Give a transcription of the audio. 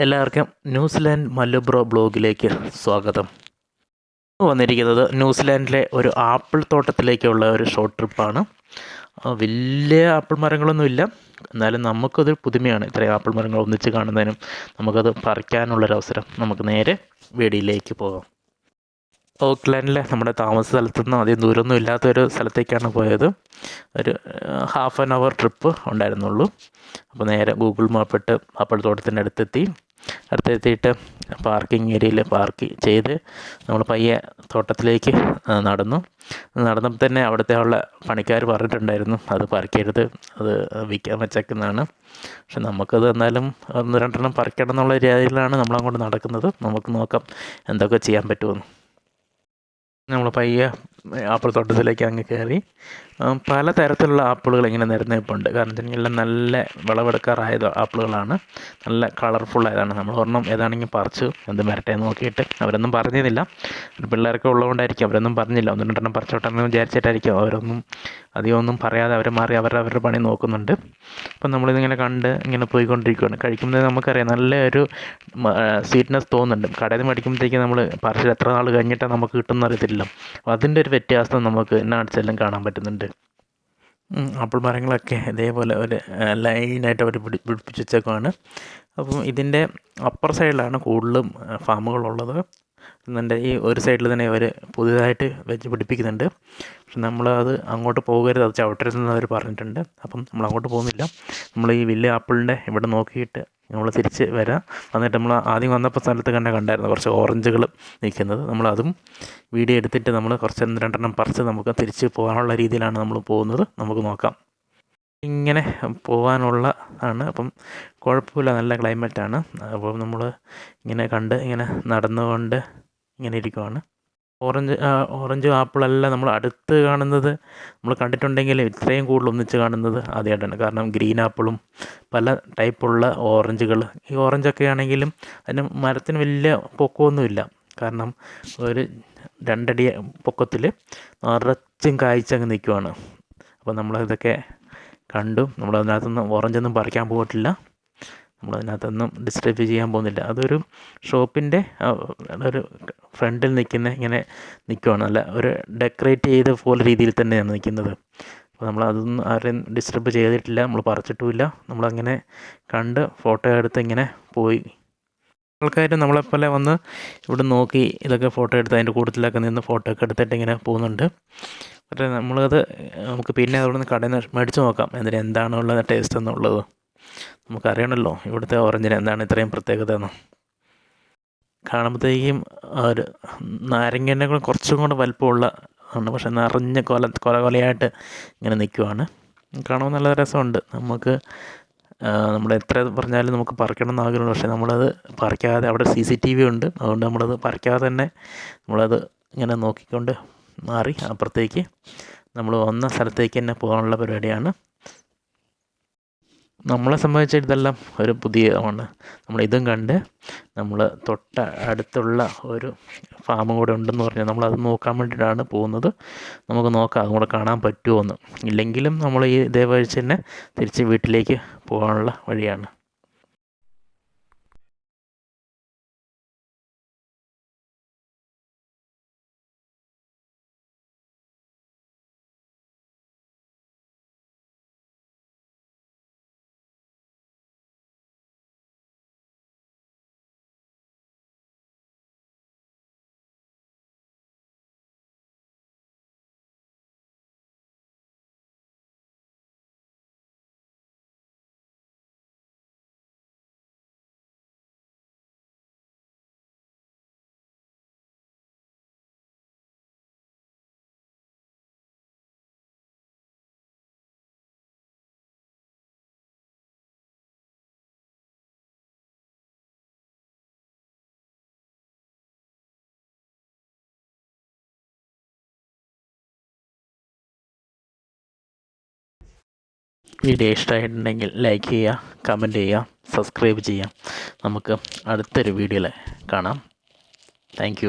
എല്ലാവർക്കും ന്യൂസിലാൻഡ് മല്ലുബ്രോ ബ്ലോഗിലേക്ക് സ്വാഗതം. വന്നിരിക്കുന്നത് ന്യൂസിലാൻഡിലെ ഒരു ആപ്പിൾ തോട്ടത്തിലേക്കുള്ള ഒരു ഷോർട്ട് ട്രിപ്പാണ് വലിയ ആപ്പിൾ മരങ്ങളൊന്നുമില്ല. എന്നാലും നമുക്കതൊരു പുതുമയാണ് ഇത്രയും ആപ്പിൾ മരങ്ങൾ ഒന്നിച്ച് കാണുന്നതിനും നമുക്കത് പറിക്കാനുള്ളൊരവസരം നമുക്ക് നേരെ വീടിയിലേക്ക് പോകാം. ഓക്ലാൻഡിലെ നമ്മുടെ താമസ സ്ഥലത്തു നിന്ന് അധികം ദൂരമൊന്നും ഇല്ലാത്തൊരു സ്ഥലത്തേക്കാണ് പോയത്. ഒരു ഹാഫ് ആൻ അവർ ട്രിപ്പ് ഉണ്ടായിരുന്നുള്ളൂ. അപ്പോൾ നേരെ ഗൂഗിൾ മാപ്പിട്ട് ആപ്പിൾ തോട്ടത്തിന്റെ അടുത്തെത്തി അടുത്തെത്തിയിട്ട് പാർക്കിംഗ് ഏരിയയിൽ പാർക്ക് ചെയ്ത് നമ്മൾ പയ്യെ തോട്ടത്തിലേക്ക് നടന്നു. നടന്നപ്പോൾ തന്നെ അവിടുത്തെ ഉള്ള പണിക്കാർ പറഞ്ഞിട്ടുണ്ടായിരുന്നു അത് പറിക്കരുത് അത് വിൽക്കാൻ വെച്ചേക്കുന്നതാണ്. പക്ഷെ നമുക്കത് എന്നാലും ഒന്ന് രണ്ടെണ്ണം പറിക്കണം എന്നുള്ള രീതിയിലാണ് നമ്മളങ്ങോട്ട് നടക്കുന്നത്. നമുക്ക് നോക്കാം എന്തൊക്കെ ചെയ്യാൻ പറ്റുമെന്ന്. നമ്മൾ പയ്യെ ആപ്പിൾ തോട്ടത്തിലേക്ക് അങ്ങ് കയറി. പല തരത്തിലുള്ള ആപ്പിളുകൾ ഇങ്ങനെ നിരന്നിപ്പുണ്ട്. കാരണം എല്ലാം നല്ല വിളവെടുക്കാറായത് ആപ്പിളുകളാണ്. നല്ല കളർഫുൾ ആയതാണ്. നമ്മൾ ഒരെണ്ണം ഏതാണെങ്കിൽ പറിച്ചു എന്ത് വരട്ടെ എന്ന് നോക്കിയിട്ട് അവരൊന്നും പറഞ്ഞിരുന്നില്ല. പിള്ളേരൊക്കെ ഉള്ളതുകൊണ്ടായിരിക്കും അവരൊന്നും പറഞ്ഞില്ല. ഒന്ന് രണ്ടെണ്ണം പറിച്ചോട്ടെ എന്ന് വിചാരിച്ചിട്ടായിരിക്കും അവരൊന്നും അധികം ഒന്നും പറയാതെ അവർ മാറി അവർ അവരുടെ പണി നോക്കുന്നുണ്ട്. അപ്പം നമ്മളിതിങ്ങനെ കണ്ട് ഇങ്ങനെ പോയിക്കൊണ്ടിരിക്കുകയാണ് കഴിക്കുമ്പോൾ നമുക്കറിയാം നല്ലൊരു സ്വീറ്റ്നെസ് തോന്നുന്നുണ്ട്. കടയിൽ നിന്ന് മേടിക്കുമ്പോഴത്തേക്ക് നമ്മൾ പാർസൽ എത്ര നാൾ കഴിഞ്ഞിട്ടാണ് നമുക്ക് കിട്ടുന്ന അറിയത്തില്ല അപ്പോൾ അതിന്റെ ഒരു വ്യത്യാസം നമുക്ക് എന്നാടിച്ചെല്ലാം കാണാൻ പറ്റുന്നുണ്ട്. ആപ്പിൾ മരങ്ങളൊക്കെ ഇതേപോലെ ഒരു ലൈനായിട്ട് അവർ പിടി പിടിപ്പിച്ച് വെച്ചേക്കുവാണ്. അപ്പം ഇതിന്റെ അപ്പർ സൈഡിലാണ് കൂടുതലും ഫാമുകളുള്ളത്. എന്നിട്ട് ഈ ഒരു സൈഡിൽ തന്നെ അവർ പുതിയതായിട്ട് വെച്ച് പിടിപ്പിക്കുന്നുണ്ട്. പക്ഷെ നമ്മളത് അങ്ങോട്ട് പോകരുത് അത് ചവിട്ടരുതെന്ന് അവർ പറഞ്ഞിട്ടുണ്ട്. അപ്പം നമ്മൾ അങ്ങോട്ട് പോകുന്നില്ല. നമ്മൾ ഈ വലിയ ആപ്പിളിന്റെ ഇവിടെ നോക്കിയിട്ട് നമ്മൾ തിരിച്ച് വരാം. എന്നിട്ട് നമ്മൾ ആദ്യം വന്നപ്പോൾ സ്ഥലത്ത് കണ്ടാൽ കണ്ടായിരുന്നു കുറച്ച് ഓറഞ്ചുകൾ നിൽക്കുന്നത്. നമ്മളതും വീഡിയോ എടുത്തിട്ട് നമ്മൾ കുറച്ച് രണ്ടെണ്ണം പറിച്ച് നമുക്ക് തിരിച്ച് പോകാനുള്ള രീതിയിലാണ് നമ്മൾ പോകുന്നത്. നമുക്ക് നോക്കാം. ഇങ്ങനെ പോകാനുള്ള ആണ്. അപ്പം കുഴപ്പമില്ല നല്ല ക്ലൈമറ്റാണ് അപ്പോൾ നമ്മൾ ഇങ്ങനെ കണ്ട് ഇങ്ങനെ നടന്നുകൊണ്ട് ഇങ്ങനെ ഇരിക്കുവാണ്. ഓറഞ്ച് ഓറഞ്ച് ആപ്പിളെല്ലാം നമ്മൾ അടുത്ത് കാണുന്നത്. നമ്മൾ കണ്ടിട്ടുണ്ടെങ്കിൽ ഇത്രയും കൂടുതൽ ഒന്നിച്ച് കാണുന്നത് ആദ്യമായിട്ടാണ്. കാരണം ഗ്രീൻ ആപ്പിളും പല ടൈപ്പുള്ള ഓറഞ്ചുകൾ. ഈ ഓറഞ്ചൊക്കെ ആണെങ്കിലും അതിന് മരത്തിന് വലിയ പൊക്കമൊന്നുമില്ല. കാരണം ഒരു രണ്ടടി പൊക്കത്തിൽ നിറച്ചും കായ്ച്ചങ്ങ് നിൽക്കുവാണ്. അപ്പോൾ നമ്മളിതൊക്കെ കണ്ടു നമ്മളതിനകത്തൊന്നും ഓറഞ്ചൊന്നും പറിക്കാൻ പോയിട്ടില്ല. നമ്മളതിനകത്തൊന്നും ഡിസ്റ്റർബ് ചെയ്യാൻ പോകുന്നില്ല. അതൊരു ഷോപ്പിന്റെ ഒരു ഫ്രണ്ടിൽ നിൽക്കുന്ന ഇങ്ങനെ നിൽക്കുവാണ്. നല്ല ഒരു ഡെക്കറേറ്റ് ചെയ്ത പോലെ രീതിയിൽ തന്നെയാണ് നിൽക്കുന്നത്. അപ്പോൾ നമ്മൾ അതൊന്നും ആരെയും ഡിസ്റ്റർബ് ചെയ്തിട്ടില്ല നമ്മൾ പറിച്ചിട്ടുമില്ല. നമ്മളങ്ങനെ കണ്ട് ഫോട്ടോ എടുത്ത് ഇങ്ങനെ പോയി. ആൾക്കാർ നമ്മളെപ്പോലെ വന്ന് ഇവിടെ നോക്കി ഇതൊക്കെ ഫോട്ടോ എടുത്ത് അതിന്റെ കൂട്ടത്തിലൊക്കെ നിന്ന് ഫോട്ടോ ഒക്കെ എടുത്തിട്ട് ഇങ്ങനെ പോകുന്നുണ്ട്. പക്ഷേ നമ്മളത് നമുക്ക് പിന്നെ അതുകൊണ്ട് കടയിൽ നിന്ന് മേടിച്ച് നോക്കാം. എന്നിട്ട് എന്താണുള്ളത് ടേസ്റ്റ് എന്നുള്ളത്. നമുക്കറിയണമല്ലോ ഇവിടുത്തെ ഓറഞ്ചിന് എന്താണ് ഇത്രയും പ്രത്യേകത എന്ന്. കാണുമ്പോഴത്തേക്കും ഒരു നാരങ്ങേന്റെ കൂടെ കുറച്ചും കൂടെ വലിപ്പമുള്ള ആണ്. പക്ഷെ നിറഞ്ഞ കൊല കൊല കൊലയായിട്ട് ഇങ്ങനെ നിൽക്കുവാണ്. കാണുമ്പോൾ നല്ല രസമുണ്ട്. നമുക്ക് നമ്മൾ എത്ര പറഞ്ഞാലും നമുക്ക് പറിക്കണം എന്ന് ആഗ്രഹമുണ്ട്. പക്ഷേ നമ്മളത് പറിക്കാതെ അവിടെ സി സി ടി വി ഉണ്ട്. അതുകൊണ്ട് നമ്മളത് പറിക്കാതെ തന്നെ നമ്മളത് ഇങ്ങനെ നോക്കിക്കൊണ്ട് മാറി അപ്പുറത്തേക്ക്. നമ്മൾ വന്ന സ്ഥലത്തേക്ക് തന്നെ പോകാനുള്ള പരിപാടിയാണ്. നമ്മളെ സംബന്ധിച്ച് ഇതെല്ലാം ഒരു പുതിയ ആണ് നമ്മൾ ഇതും കണ്ട് നമ്മൾ തൊട്ട അടുത്തുള്ള ഒരു ഫാമും കൂടെ ഉണ്ടെന്ന് പറഞ്ഞാൽ നമ്മളത് നോക്കാൻ വേണ്ടിയിട്ടാണ് പോകുന്നത്. നമുക്ക് നോക്കാം അതും കൂടെ കാണാൻ പറ്റുമോ എന്ന്. ഇല്ലെങ്കിലും നമ്മൾ ഈ ഇതേ വഴി തന്നെ തിരിച്ച് വീട്ടിലേക്ക് പോകാനുള്ള വഴിയാണ്. വീഡിയോ ഇഷ്ടമായിട്ടുണ്ടെങ്കിൽ ലൈക്ക് ചെയ്യുക കമന്റ് ചെയ്യുക സബ്സ്ക്രൈബ് ചെയ്യുക. നമുക്ക് അടുത്തൊരു വീഡിയോയിൽ കാണാം. താങ്ക്